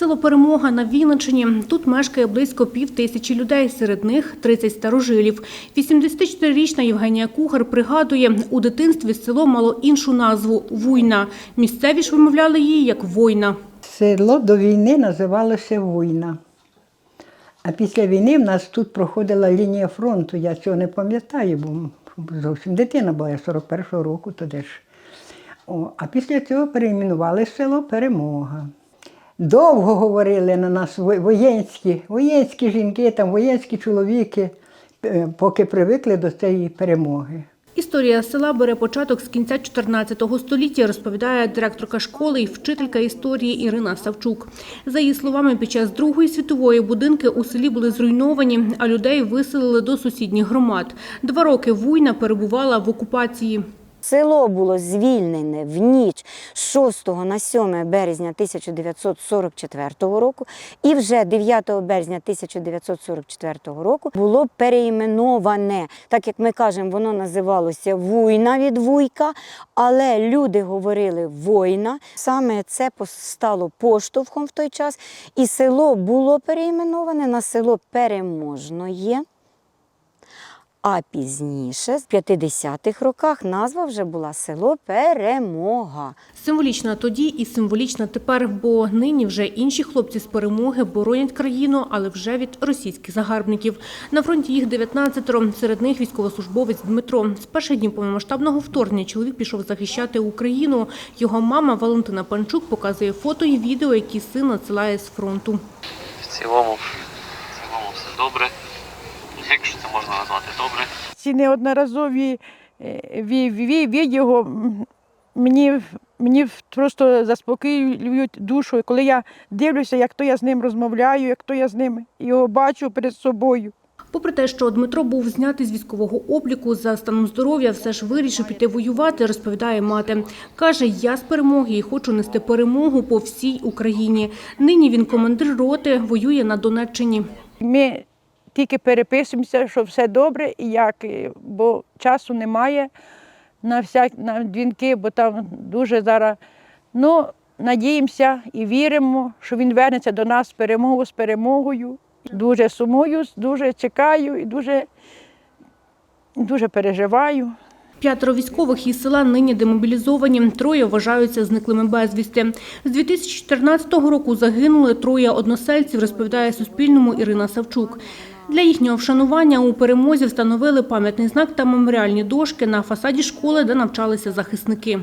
Село Перемога на Вінниччині. Тут мешкає близько пів тисячі людей, серед них 30 старожилів. 84-річна Євгенія Кухар пригадує, у дитинстві село мало іншу назву – Вуйна. Місцеві ж вимовляли її як Война. Село до війни називалося Вуйна. А після війни в нас тут проходила лінія фронту. Я цього не пам'ятаю, бо зовсім дитина була я 41-го року туди ж. О, а після цього перейменували село Перемога. Довго говорили на нас воєнські, воєнські жінки, там, воєнські чоловіки, е, поки привикли до цієї перемоги. Історія села бере початок з кінця 14 століття, розповідає директорка школи і вчителька історії Ірина Савчук. За її словами, під час Другої світової будинки у селі були зруйновані, а людей виселили до сусідніх громад. Два роки Вуйна перебувала в окупації. Село було звільнене в ніч з 6 на 7 березня 1944 року, і вже 9 березня 1944 року було переіменоване. Так як ми кажемо, воно називалося Вуйна від Вуйка, але люди говорили Война. Саме це стало поштовхом в той час, і село було переіменоване на село Переможноє. А пізніше, в 50-х роках, назва вже була село Перемога. Символічна тоді і символічна тепер, бо нині вже інші хлопці з перемоги боронять країну, але вже від російських загарбників. На фронті їх 19 серед них військовослужбовець Дмитро. З перших днів повномасштабного вторгнення чоловік пішов захищати Україну. Його мама Валентина Панчук показує фото і відео, які син надсилає з фронту. В цілому, в цілому все добре. Якщо це можна назвати добре. ці неодноразові е, ві- ві- відео мені, мені просто заспокоюють душу, коли я дивлюся, як то я з ним розмовляю, як то я з ним його бачу перед собою. Попри те, що Дмитро був знятий з військового обліку за станом здоров'я, все ж вирішив піти воювати, розповідає мати. Каже, я з перемоги і хочу нести перемогу по всій Україні. Нині він командир роти, воює на Донеччині. Ми тільки переписуємося, що все добре і як, бо часу немає на всяк на дзвінки, бо там дуже зараз. Ну, надіємося і віримо, що він вернеться до нас з перемогою, з перемогою. Дуже сумую, дуже чекаю і дуже, дуже переживаю. П'ятеро військових із села нині демобілізовані, троє вважаються зниклими безвісти. З 2014 року загинули троє односельців, розповідає Суспільному Ірина Савчук. Для їхнього вшанування у перемозі встановили пам'ятний знак та меморіальні дошки на фасаді школи, де навчалися захисники.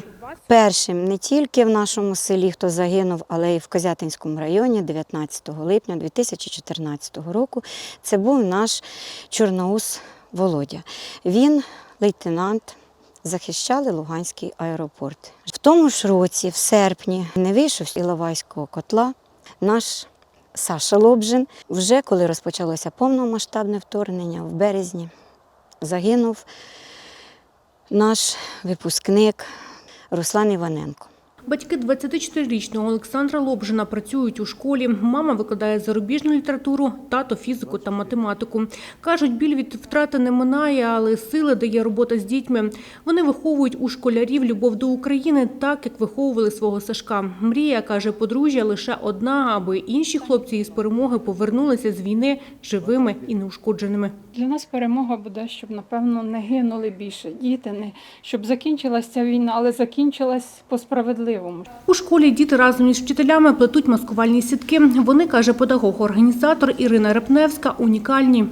Першим не тільки в нашому селі, хто загинув, але й в Козятинському районі 19 липня 2014 року. Це був наш Чорноус Володя. Він лейтенант. Захищали Луганський аеропорт. В тому ж році, в серпні, не вийшов з Іловайського котла наш Саша Лобжин. Вже коли розпочалося повномасштабне вторгнення, в березні загинув наш випускник Руслан Іваненко. Батьки 24-річного Олександра Лобжина працюють у школі. Мама викладає зарубіжну літературу, тато – фізику та математику. Кажуть, біль від втрати не минає, але сили дає робота з дітьми. Вони виховують у школярів любов до України так, як виховували свого Сашка. Мрія, каже подружжя, лише одна, аби інші хлопці із перемоги повернулися з війни живими і неушкодженими. Для нас перемога буде, щоб напевно не гинули більше діти, не щоб закінчилася війна, але закінчилась по справедливому. У школі діти разом із вчителями плетуть маскувальні сітки. Вони, каже педагог-організатор Ірина Репневська, унікальні.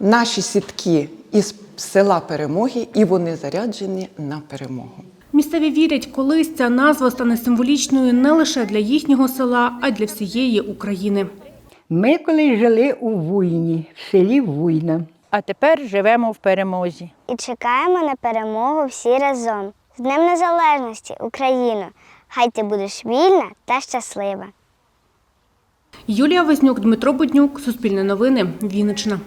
наші сітки із села Перемоги, і вони заряджені на перемогу. Місцеві вірять, колись ця назва стане символічною не лише для їхнього села, а й для всієї України. Ми колись жили у Вуйні, в селі Вуйна. А тепер живемо в перемозі. і чекаємо на перемогу всі разом. З Днем Незалежності, Україно! Хай ти будеш вільна та щаслива! Юлія Вознюк, Дмитро Буднюк, Суспільне новини, Вінниччина.